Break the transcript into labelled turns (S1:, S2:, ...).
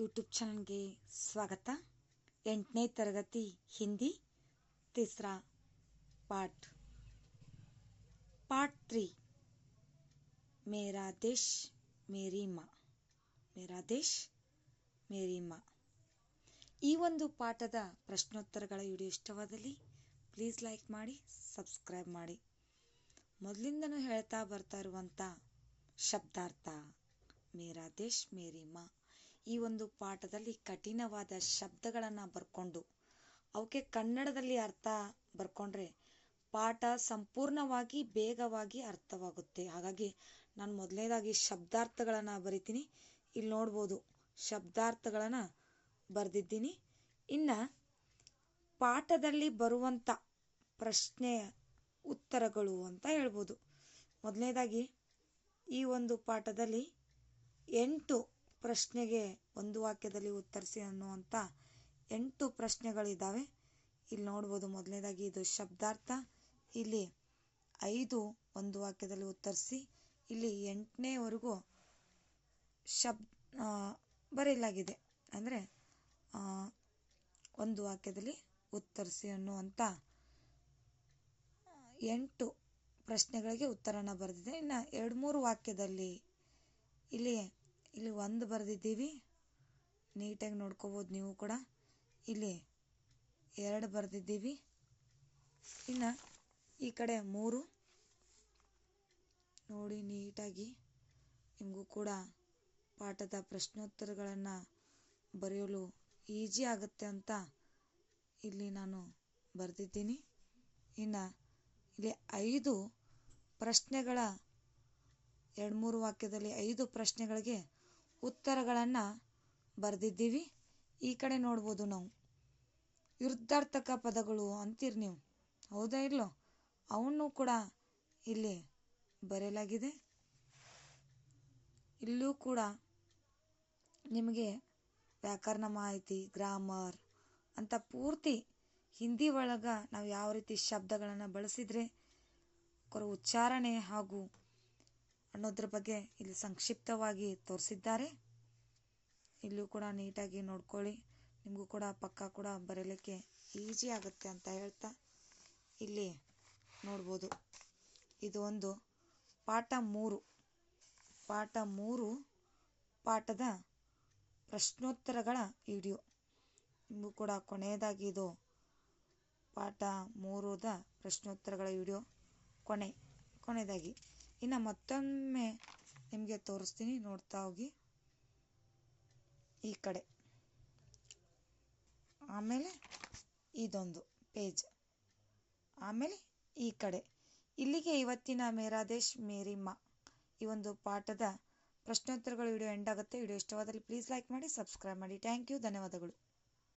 S1: YouTube ಚಾನಲ್ಗೆ ಸ್ವಾಗತ. ಎಂಟನೇ ತರಗತಿ ಹಿಂದಿ, ತಿಸ್ರಾ ಪಾಠ ಪಾರ್ಟ್ ತ್ರೀ. ಮೇರಾ ದೇಶ್, ಮೇರಿ ಮಾ. ಮೇರಾ ದೇಶ್, ಮೇರಿ ಮಾ. ಈ ಒಂದು ಪಾಠದ ಪ್ರಶ್ನೋತ್ತರಗಳ ವಿಡಿಯೋ ಇಷ್ಟವಾದಲ್ಲಿ ಪ್ಲೀಸ್ ಲೈಕ್ ಮಾಡಿ ಸಬ್ಸ್ಕ್ರೈಬ್ ಮಾಡಿ. ಮೊದಲಿಂದನೂ ಹೇಳ್ತಾ ಬರ್ತಾ ಇರುವಂಥ ಶಬ್ದಾರ್ಥ ಮೇರಾ ದೇಶ್, ಮೇರಿ ಮಾ. ಈ ಒಂದು ಪಾಠದಲ್ಲಿ ಕಠಿಣವಾದ ಶಬ್ದಗಳನ್ನು ಬರ್ಕೊಂಡು ಅವಕ್ಕೆ ಕನ್ನಡದಲ್ಲಿ ಅರ್ಥ ಬರ್ಕೊಂಡ್ರೆ ಪಾಠ ಸಂಪೂರ್ಣವಾಗಿ ಬೇಗವಾಗಿ ಅರ್ಥವಾಗುತ್ತೆ. ಹಾಗಾಗಿ ನಾನು ಮೊದಲನೇದಾಗಿ ಶಬ್ದಾರ್ಥಗಳನ್ನು ಬರಿತೀನಿ. ಇಲ್ಲಿ ನೋಡ್ಬೋದು, ಶಬ್ದಾರ್ಥಗಳನ್ನು ಬರೆದಿದ್ದೀನಿ. ಇನ್ನು ಪಾಠದಲ್ಲಿ ಬರುವಂಥ ಪ್ರಶ್ನೆ ಉತ್ತರಗಳು ಅಂತ ಹೇಳ್ಬೋದು. ಮೊದಲನೇದಾಗಿ ಈ ಒಂದು ಪಾಠದಲ್ಲಿ ಎಂಟು ಪ್ರಶ್ನೆಗೆ ಒಂದು ವಾಕ್ಯದಲ್ಲಿ ಉತ್ತರಿಸಿ ಅನ್ನುವಂಥ ಎಂಟು ಪ್ರಶ್ನೆಗಳಿದ್ದಾವೆ ಇಲ್ಲಿ ನೋಡ್ಬೋದು ಮೊದಲನೇದಾಗಿ ಇದು ಶಬ್ದಾರ್ಥ. ಇಲ್ಲಿ ಐದು ಒಂದು ವಾಕ್ಯದಲ್ಲಿ ಉತ್ತರಿಸಿ, ಇಲ್ಲಿ ಎಂಟನೇವರೆಗೂ ಶಬ್ ಬರೆಯಲಾಗಿದೆ. ಅಂದರೆ ಒಂದು ವಾಕ್ಯದಲ್ಲಿ ಉತ್ತರಿಸಿ ಅನ್ನುವಂಥ ಎಂಟು ಪ್ರಶ್ನೆಗಳಿಗೆ ಉತ್ತರನ ಬರೆದಿದೆ. ಇನ್ನು ಎರಡು ಮೂರು ವಾಕ್ಯದಲ್ಲಿ ಇಲ್ಲಿ ಇಲ್ಲಿ ಒಂದು ಬರೆದಿದ್ದೀವಿ. ನೀಟಾಗಿ ನೋಡ್ಕೋಬೋದು ನೀವು ಕೂಡ. ಇಲ್ಲಿ ಎರಡು ಬರೆದಿದ್ದೀವಿ. ಇನ್ನು ಈ ಕಡೆ ಮೂರು. ನೋಡಿ ನೀಟಾಗಿ ನಿಮಗೂ ಕೂಡ ಪಾಠದ ಪ್ರಶ್ನೋತ್ತರಗಳನ್ನು ಬರೆಯಲು ಈಜಿ ಆಗುತ್ತೆ ಅಂತ ಇಲ್ಲಿ ನಾನು ಬರೆದಿದ್ದೀನಿ. ಇನ್ನು ಇಲ್ಲಿ ಐದು ಪ್ರಶ್ನೆಗಳ ಎರಡು ಮೂರು ವಾಕ್ಯದಲ್ಲಿ ಐದು ಪ್ರಶ್ನೆಗಳಿಗೆ ಉತ್ತರಗಳನ್ನು ಬರೆದಿದ್ದೀವಿ. ಈ ಕಡೆ ನೋಡ್ಬೋದು ನಾವು. ವಿರುದ್ಧಾರ್ಥಕ ಪದಗಳು ಅಂತೀರಿ ನೀವು. ಹೌದಾ ಇಲ್ಲೋ? ಅವನ್ನು ಕೂಡ ಇಲ್ಲಿ ಬರೆಯಲಾಗಿದೆ. ಇಲ್ಲೂ ಕೂಡ ನಿಮಗೆ ವ್ಯಾಕರಣ ಮಾಹಿತಿ, ಗ್ರಾಮರ್ ಅಂತ ಪೂರ್ತಿ ಹಿಂದಿ ಒಳಗೆ ನಾವು ಯಾವ ರೀತಿ ಶಬ್ದಗಳನ್ನು ಬಳಸಿದರೆ ಅವರ ಉಚ್ಚಾರಣೆ ಹಾಗೂ ಅನ್ನೋದ್ರ ಬಗ್ಗೆ ಇಲ್ಲಿ ಸಂಕ್ಷಿಪ್ತವಾಗಿ ತೋರಿಸಿದ್ದಾರೆ. ಇಲ್ಲೂ ಕೂಡ ನೀಟಾಗಿ ನೋಡ್ಕೊಳ್ಳಿ. ನಿಮಗೂ ಕೂಡ ಪಕ್ಕ ಕೂಡ ಬರೀಲಿಕ್ಕೆ ಈಜಿ ಆಗುತ್ತೆ ಅಂತ ಹೇಳ್ತಾ ಇಲ್ಲಿ ನೋಡ್ಬೋದು. ಇದು ಒಂದು ಪಾಠ ಮೂರು. ಪಾಠ ಮೂರು ಪಾಠದ ಪ್ರಶ್ನೋತ್ತರಗಳ ವಿಡಿಯೋ. ನಿಮಗೂ ಕೂಡ ಕೊನೆಯದಾಗಿ ಇದು ಪಾಠ ಮೂರುದ ಪ್ರಶ್ನೋತ್ತರಗಳ ವಿಡಿಯೋ. ಕೊನೆ, ಕೊನೆಯದಾಗಿ. ಇನ್ನು ಮತ್ತೊಮ್ಮೆ ನಿಮಗೆ ತೋರಿಸ್ತೀನಿ, ನೋಡ್ತಾ ಹೋಗಿ. ಈ ಕಡೆ. ಆಮೇಲೆ ಇದೊಂದು ಪೇಜ್. ಆಮೇಲೆ ಈ ಕಡೆ. ಇಲ್ಲಿಗೆ ಇವತ್ತಿನ ಮೇರಾದೇಶ್ ಮೇರಿಮ್ಮ ಈ ಒಂದು ಪಾಠದ ಪ್ರಶ್ನೋತ್ತರಗಳು ವಿಡಿಯೋ ಎಂಡ್ ಆಗುತ್ತೆ. ವಿಡಿಯೋ ಇಷ್ಟವಾದಲ್ಲಿ ಪ್ಲೀಸ್ ಲೈಕ್ ಮಾಡಿ ಸಬ್ಸ್ಕ್ರೈಬ್ ಮಾಡಿ. ಥ್ಯಾಂಕ್ ಯು ಧನ್ಯವಾದಗಳು.